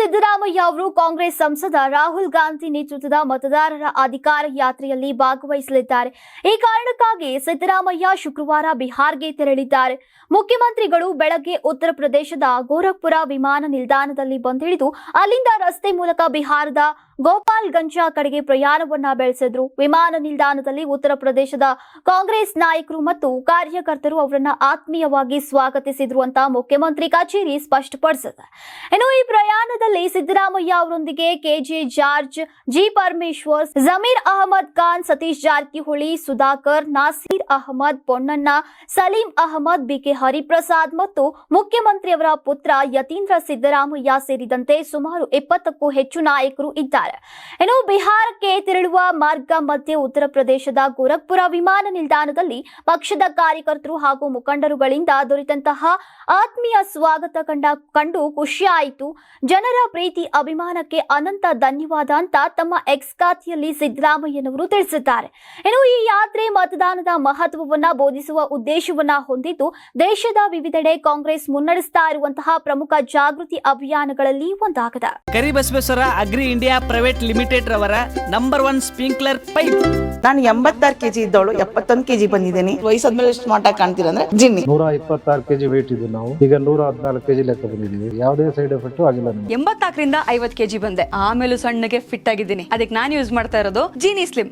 ಸಿದ್ದರಾಮಯ್ಯ ಅವರು ಕಾಂಗ್ರೆಸ್ ಸಂಸದ ರಾಹುಲ್ ಗಾಂಧಿ ನೇತೃತ್ವದ ಮತದಾರರ ಅಧಿಕಾರ ಯಾತ್ರೆಯಲ್ಲಿ ಭಾಗವಹಿಸಲಿದ್ದಾರೆ. ಈ ಕಾರಣಕ್ಕಾಗಿ ಸಿದ್ದರಾಮಯ್ಯ ಶುಕ್ರವಾರ ಬಿಹಾರ್ಗೆ ತೆರಳಿದ್ದಾರೆ. ಮುಖ್ಯಮಂತ್ರಿಗಳು ಬೆಳಗ್ಗೆ ಉತ್ತರ ಪ್ರದೇಶದ ಗೋರಖ್ಪುರ ವಿಮಾನ ನಿಲ್ದಾಣದಲ್ಲಿ ಬಂದಿಳಿದು ಅಲ್ಲಿಂದ ರಸ್ತೆ ಮೂಲಕ ಬಿಹಾರದ ಗೋಪಾಲ್ ಗಂಜ ಕಡೆಗೆ ಪ್ರಯಾಣವನ್ನ ಬೆಳೆಸಿದ್ರು. ವಿಮಾನ ನಿಲ್ದಾಣದಲ್ಲಿ ಉತ್ತರ ಪ್ರದೇಶದ ಕಾಂಗ್ರೆಸ್ ನಾಯಕರು ಮತ್ತು ಕಾರ್ಯಕರ್ತರು ಅವರನ್ನ ಆತ್ಮೀಯವಾಗಿ ಸ್ವಾಗತಿಸಿದ್ರು ಅಂತ ಮುಖ್ಯಮಂತ್ರಿ ಕಚೇರಿ ಸ್ಪಷ್ಟಪಡಿಸಿದೆ. ಇನ್ನು ಈ ಪ್ರಯಾಣದಲ್ಲಿ ಸಿದ್ದರಾಮಯ್ಯ ಅವರೊಂದಿಗೆ KJ George, G Parameshwar, Zameer Ahmed Khan, Satish Jarkiholi, Sudhakar, Naseer Ahmed, Ponnanna, Saleem Ahmed, BK Hariprasad ಮತ್ತು ಮುಖ್ಯಮಂತ್ರಿಯವರ ಪುತ್ರ ಯತೀಂದ್ರ ಸಿದ್ದರಾಮಯ್ಯ ಸೇರಿದಂತೆ ಸುಮಾರು ಇಪ್ಪತ್ತಕ್ಕೂ ಹೆಚ್ಚು ನಾಯಕರು ಇದ್ದಾರೆ. ಇನ್ನು ಬಿಹಾರಕ್ಕೆ ತೆರಳುವ ಮಾರ್ಗ ಮಧ್ಯೆ ಉತ್ತರ ಪ್ರದೇಶದ ಗೋರಖ್ಪುರ ವಿಮಾನ ನಿಲ್ದಾಣದಲ್ಲಿ ಪಕ್ಷದ ಕಾರ್ಯಕರ್ತರು ಹಾಗೂ ಮುಖಂಡರುಗಳಿಂದ ದೊರೆತಂತಹ ಆತ್ಮೀಯ ಸ್ವಾಗತ ಕಂಡ ಕಂಡು ಖುಷಿಯಾಯಿತು. ಜನರ ಪ್ರೀತಿ ಅಭಿಮಾನಕ್ಕೆ ಅನಂತ ಧನ್ಯವಾದ ಅಂತ ತಮ್ಮ ಎಕ್ಸ್ ಖಾತೆಯಲ್ಲಿ ಸಿದ್ದರಾಮಯ್ಯನವರು ತಿಳಿಸಿದ್ದಾರೆ. ಇನ್ನು ಈ ಯಾತ್ರೆ ಮತದಾನದ ಮಹತ್ವವನ್ನ ಬೋಧಿಸುವ ಉದ್ದೇಶವನ್ನ ಹೊಂದಿದ್ದು ದೇಶದ ವಿವಿಧೆಡೆ ಕಾಂಗ್ರೆಸ್ ಮುನ್ನಡೆಸ್ತಾ ಇರುವಂತಹ ಪ್ರಮುಖ ಜಾಗೃತಿ ಅಭಿಯಾನಗಳಲ್ಲಿ ಒಂದಾಗಿದೆ. Karibasaveshwara agri India private limited ರವರ ನಂಬರ್ ಒನ್ ಸ್ಪ್ರಿಂಕ್ಲರ್ ಪೈಪ್. ನಾನು ಎಂಬತ್ತಾರು ಕೆಜಿ ಇದ್ದವಳು ಎಪ್ಪತ್ತೊಂದು ಕೆಜಿ ಬಂದಿದ್ದೀನಿ. ವಯಸ್ಸಾದ್ಮೇಲೆ ಸ್ಮಾರ್ಟ್ ಆಗಿ ಕಾಣ್ತೀರಂದ್ರೆ ಜಿನ್ನಿ. ನೂರ ಇಪ್ಪತ್ತಾರು ಕೆಜಿ ವೇಟ್ ಇದ್ದು ನಾವು. ಈಗ ನೂರ ಹದಿನಾಲ್ಕು ಕೆಜಿ ಲೆಕ್ಕ ಬಂದಿದ್ದೀವಿ. ಯಾವುದೇ ಸೈಡ್ ಎಫೆಕ್ಟ್ ಆಗಿಲ್ಲ ನಮಗೆ. ಎಂಬತ್ನಾಲ್ಕರಿಂದ ಐವತ್ ಕೆಜಿ ಬಂದೆ. ಆಮೇಲೂ ಸಣ್ಣಗೆ ಫಿಟ್ ಆಗಿದ್ದೀನಿ. ಅದಕ್ಕೆ ನಾನು ಯೂಸ್ ಮಾಡ್ತಾ ಇರೋದು ಜೀನಿ ಸ್ಲಿಮ್